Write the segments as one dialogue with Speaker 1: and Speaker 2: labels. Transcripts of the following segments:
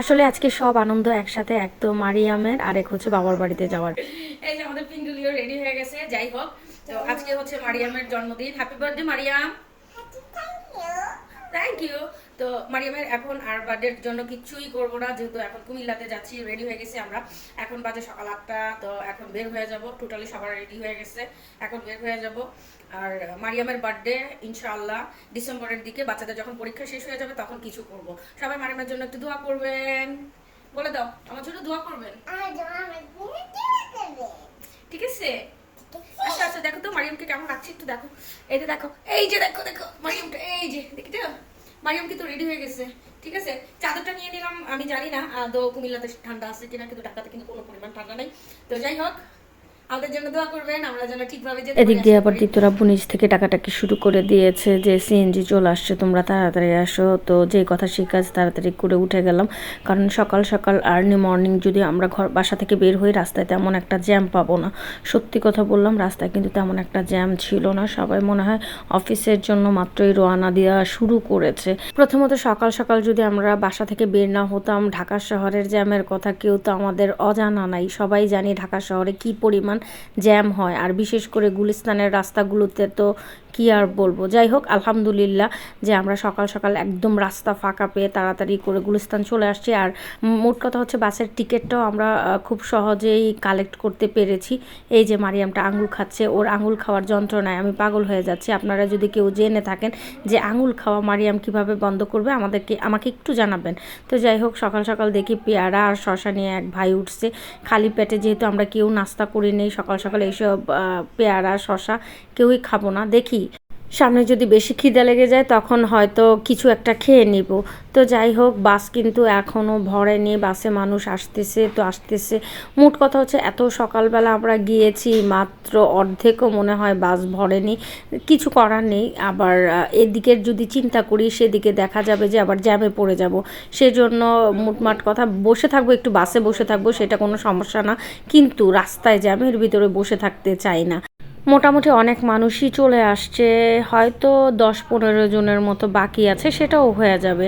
Speaker 1: আসলে আজকে সব আনন্দ একসাথে এক তো মারিয়ামের আর এক হচ্ছে বাবার বাড়িতে যাওয়ার।
Speaker 2: এই যে আমাদের পিন্ডুলিও রেডি হয়ে গেছে যাই হোক। তো আজকে হচ্ছে মারিয়ামের জন্মদিন। Happy birthday Mariyam. Thank you তো মারিয়ামের এখন আর বার্থডের জন্য কিচ্ছুই করব না যেহেতু এখন কুমিল্লাতে যাচ্ছি রেডি হয়ে গেছি আমরা। এখন বাজে সকাল আটটা তো এখন বের হয়ে যাব। টোটালি সবার রেডি হয়ে গেছে এখন বের হয়ে যাব। আর মারিয়ামের বার্থডে ইনশাআল্লাহ ডিসেম্বরের দিকে বাচ্চাদের যখন পরীক্ষা শেষ হয়ে যাবে তখন কিছু করব। সবাই মারিয়ামের জন্য একটু দোয়া করবেন। বলে দাও আমার জন্য দোয়া করবেন। ঠিক আছে। আচ্ছা আচ্ছা দেখো তো মারিয়ামকে কেমন লাগছে একটু দেখো। এই যে দেখো এই যে দেখো দেখো মারিয়ামটা এই যে দেখছ? মারিয়াম কিন্তু রেডি হয়ে গেছে, ঠিক আছে? চাদরটা নিয়ে নিলাম, আমি জানি না তো কুমিল্লাতে ঠান্ডা আছে কিনা, কিন্তু ঢাকাতে কিন্তু কোনো পরিমাণ ঠান্ডা নেই। তো যাই হোক আমাদের জন্য দোয়া করবেন আমরা যেন ঠিকভাবে যেতে
Speaker 1: এদিক দিয়ে আবার। দ্বিতীয়রাব্বু নিজ থেকে টাকাটাকি শুরু করে দিয়েছে যে সিএনজি চলে আসছে তোমরা তাড়াতাড়ি আসো। তো যে কথা সেই কাজ তাড়াতাড়ি করে উঠে গেলাম। কারণ সকাল সকাল আর্লি মর্নিং যদি আমরা ঘর বাসা থেকে বের হই রাস্তায় তেমন একটা জ্যাম পাবো না। সত্যি কথা বললাম রাস্তায় কিন্তু তেমন একটা জ্যাম ছিল না। সবাই মনে হয় অফিসের জন্য মাত্রই রওনা দেওয়া শুরু করেছে। প্রথমত সকাল সকাল যদি আমরা বাসা থেকে বের না হতাম ঢাকা শহরের জ্যামের কথা কেউ তো আমাদের অজানা নাই। সবাই জানি ঢাকা শহরে কি পরিমাণ জ্যাম হয়। আর বিশেষ করে গুলিস্তানের রাস্তাগুলোতে তো কি আর বলব? যাই হোক, আলহামদুলিল্লাহ যে আমরা সকাল সকাল একদম রাস্তা ফাঁকা পেয়ে তাড়াতাড়ি করে গুলিস্তান চলে আসছি। আর মোট কথা হচ্ছে বাসের টিকিটটাও আমরা খুব সহজেই কালেক্ট করতে পেরেছি। এই যে মারিয়ামটা আঙুল খাচ্ছে, ওর আঙুল খাওয়ার যন্ত্রণায় আমি পাগল হয়ে যাচ্ছি। আপনারা যদি কেউ জেনে থাকেন যে আঙুল খাওয়া মারিয়াম কীভাবে বন্ধ করবে, আমাদেরকে, আমাকে একটু জানাবেন। তো যাই হোক, সকাল সকাল দেখি পেয়ারা আর শশা নিয়ে এক ভাই উঠছে। খালি পেটে যেহেতু আমরা কেউ নাস্তা করি নেই সকাল সকাল এইসব পেয়ারা শশা কেউই খাব না। দেখি। সামনে যদি বেশি খিদে লেগে যায়, তখন হয়তো কিছু একটা খেয়ে নিব। তো যাই হোক, বাস কিন্তু এখনও ভরেনি, বাসে মানুষ আসতেছে তো আসতেছে। মোট কথা হচ্ছে, এত সকালবেলা আমরা গিয়েছি, মাত্র অর্ধেকও মনে হয় বাস ভরেনি। কিছু করার নেই, আবার এদিকের যদি চিন্তা করি, সেদিকে দেখা যাবে যে আবার জ্যামে পড়ে যাব। সেজন্য মোটমাট কথা, বসে থাকব, একটু বাসে বসে থাকব, সেটা কোনো সমস্যা না। কিন্তু রাস্তায় জ্যামের ভিতরে বসে থাকতে চাই না। মোটামুটি অনেক মানুষই চলে আসছে, হয়তো দশ পনেরো জনের মতো বাকি আছে, সেটাও হয়ে যাবে।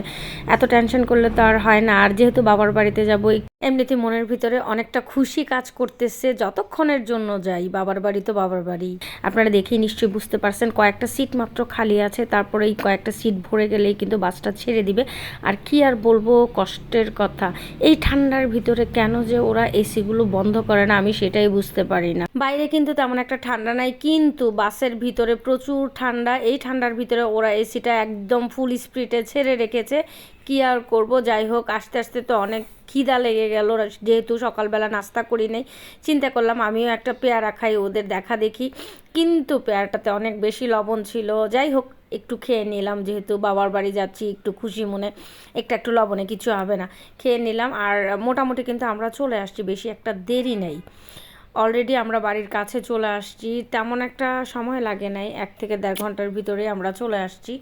Speaker 1: এত টেনশন করলে তো আর হয় না। আর যেহেতু বাবার বাড়িতে যাব এমনিতে মনের ভিতরে অনেকটা খুশি কাজ করতেছে, যতক্ষণের জন্য যাই, বাবার বাড়ি তো বাবার বাড়ি। আপনারা দেখেই নিশ্চয়ই বুঝতে পারছেন, কয়েকটা সিট মাত্র খালি আছে, তারপরে এই কয়েকটা সিট ভরে গেলেই কিন্তু বাসটা ছেড়ে দিবে। আর কি আর বলব, কষ্টের কথা। এই ঠান্ডার ভিতরে কেন যে ওরা এসিগুলো বন্ধ করে না, আমি সেটাই বুঝতে পারি না। বাইরে কিন্তু তেমন একটা ঠান্ডা নাই, কিন্তু বাসের ভিতরে প্রচুর ঠান্ডা। এই ঠান্ডার ভিতরে ওরা এসিটা একদম ফুল স্পিডে ছেড়ে রেখেছে। কি আর করব? যাই হোক, আস্তে আস্তে তো অনেক খিদা লেগে গেল। যেহেতু সকালবেলা নাস্তা করি নাই, চিন্তা করলাম আমিও একটা পেয়ারা খাই, ওদের দেখা দেখি। কিন্তু পেয়ারাটাতে অনেক বেশি লবণ ছিল। যাই হোক, একটু খেয়ে নিলাম। যেহেতু বাবার বাড়ি যাচ্ছি, একটু খুশি মনে, একটা একটু লবণে কিছু হবে না। খেয়ে নিলাম। আর মোটামুটি কিন্তু আমরা চলে আসছি, বেশি একটা দেরি নেই। অলরেডি আমরা বাড়ির কাছে চলে আসছি। তেমন একটা সময় লাগে নাই। এক থেকে দেড় ঘণ্টার ভিতরে আমরা চলে আসছি।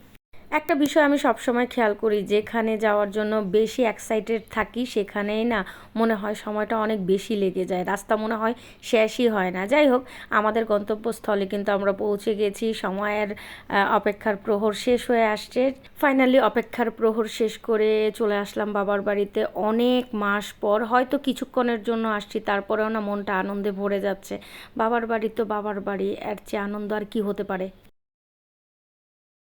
Speaker 1: একটা বিষয় আমি সবসময় খেয়াল করি, যেখানে যাওয়ার জন্য বেশি এক্সাইটেড থাকি সেখানেই না মনে হয় সময়টা অনেক বেশি লেগে যায়। রাস্তা মনে হয় শেষই হয় না। যাই হোক, আমাদের গন্তব্যস্থলে কিন্তু আমরা পৌঁছে গেছি। সময়ের অপেক্ষার প্রহর শেষ হয়ে আসছে। ফাইনালি অপেক্ষার প্রহর শেষ করে চলে আসলাম বাবার বাড়িতে। অনেক মাস পর, হয়তো কিছুক্ষণের জন্য আসছি, তারপরেও না মনটা আনন্দে ভরে যাচ্ছে। বাবার বাড়ি তো বাবার বাড়ি, এর চেয়ে আনন্দ আর কি হতে পারে?